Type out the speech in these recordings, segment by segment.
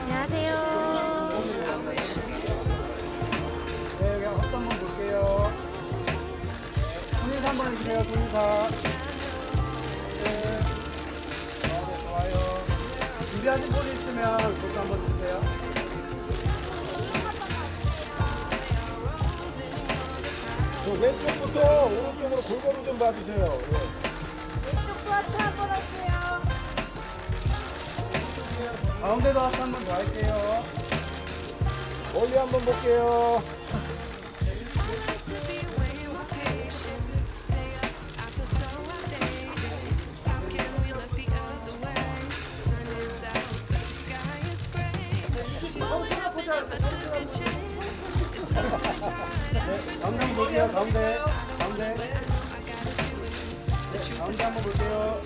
안녕하세요. 네, 합수 한번 볼게요. 손인사 한번 해주세요, 손인사. 준비하신 분 있으면 그것도 한번 주세요. 저 왼쪽부터 오른쪽으로 골고루 좀 봐주세요. 예. 가운데도 합수 한번 더 할게요. 멀리 한번 볼게요. 가운데 볼게요, 가운데. 가운데. 네, 가운데 한번 볼게요.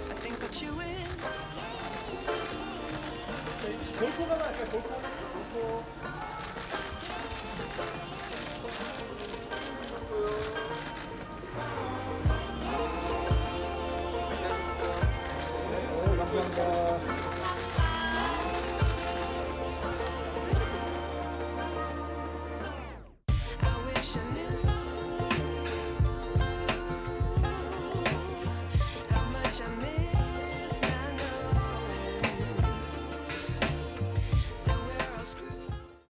골프가 나요, 골프.